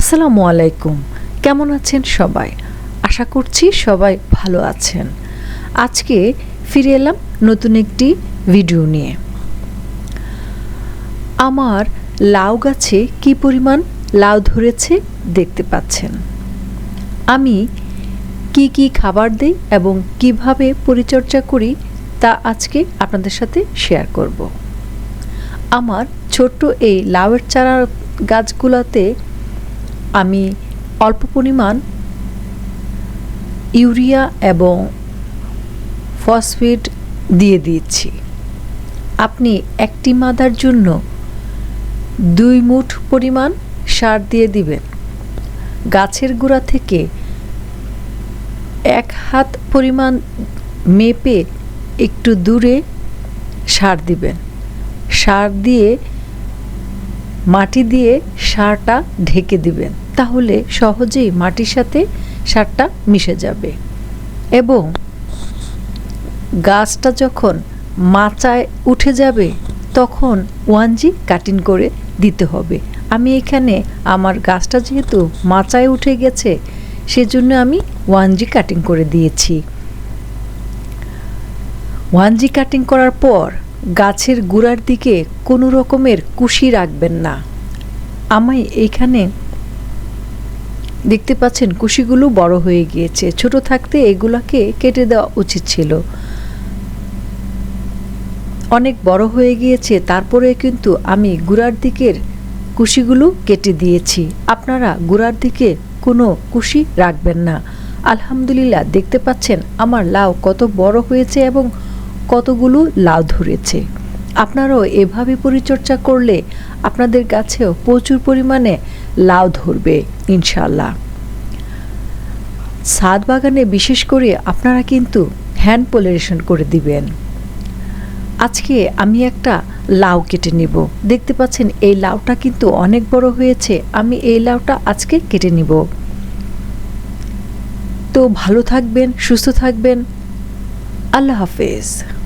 আসসালামু আলাইকুম। কেমন আছেন সবাই? আশা করছি সবাই ভালো আছেন। আজকে ফিরে এলাম নতুন একটি ভিডিও নিয়ে। আমার লাউ গাছে কি পরিমাণ লাউ ধরেছে দেখতে পাচ্ছেন? আমি কি কি খাবার দিই এবং কীভাবে পরিচর্যা করি তা আজকে আপনাদের সাথে শেয়ার করব। আমার ছোট্ট এই লাউয়ের চারা গাছগুলোতে আমি অল্প পরিমাণ ইউরিয়া এবং ফসফেট দিয়ে দিয়েছি। আপনি একটি মাদার জন্য দুই মুঠ পরিমাণ সার দিয়ে দিবেন। গাছের গোড়া থেকে এক হাত পরিমাণ মেপে একটু দূরে সার দিবেন। সার দিয়ে, মাটি দিয়ে সারটা ঢেকে দিবেন। তাহলে সহজেই মাটির সাথে সারটা মিশে যাবে। এবং গাছটা যখন মাচায় উঠে যাবে, তখন ওয়ানজি কাটিং করে দিতে হবে। আমি এখানে আমার গাছটা যেহেতু মাচায় উঠে গেছে, সেজন্য আমি ওয়ানজি কাটিং করে দিয়েছি। ওয়ানজি কাটিং করার পর গাছের গুড়ার দিকে কোনো রকমের কুশি রাখবেন না। আমি এইখানে দেখতে পাচ্ছেন কুশিগুলো বড় হয়ে গিয়েছে। ছোট থাকতে এগুলাকে কেটে দেওয়া উচিত ছিল। অনেক বড় হয়ে গিয়েছে, তারপরে কিন্তু আমি গুড়ার দিকের কুশিগুলো কেটে দিয়েছি। আপনারা গুড়ার দিকে কোনো কুশি রাখবেন না। আলহামদুলিল্লাহ, দেখতে পাচ্ছেন আমার লাউ কত বড় হয়েছে এবং কতগুলো লাউ ধরেছে। আপনারাও এভাবে পরিচর্যা করলে আপনাদের গাছেও প্রচুর পরিমাণে লাউ ধরবে ইনশাল্লাহ ছাদ বাগানে বিশেষ করে আপনারা কিন্তু হ্যান্ড পোলারেশন করে দিবেন। আজকে আমি একটা লাউ কেটে নিব। দেখতে পাচ্ছেন, এই লাউটা কিন্তু অনেক বড় হয়েছে। আমি এই লাউটা আজকে কেটে নিব। তো ভালো থাকবেন, সুস্থ থাকবেন। আল্লাহ হাফেজ।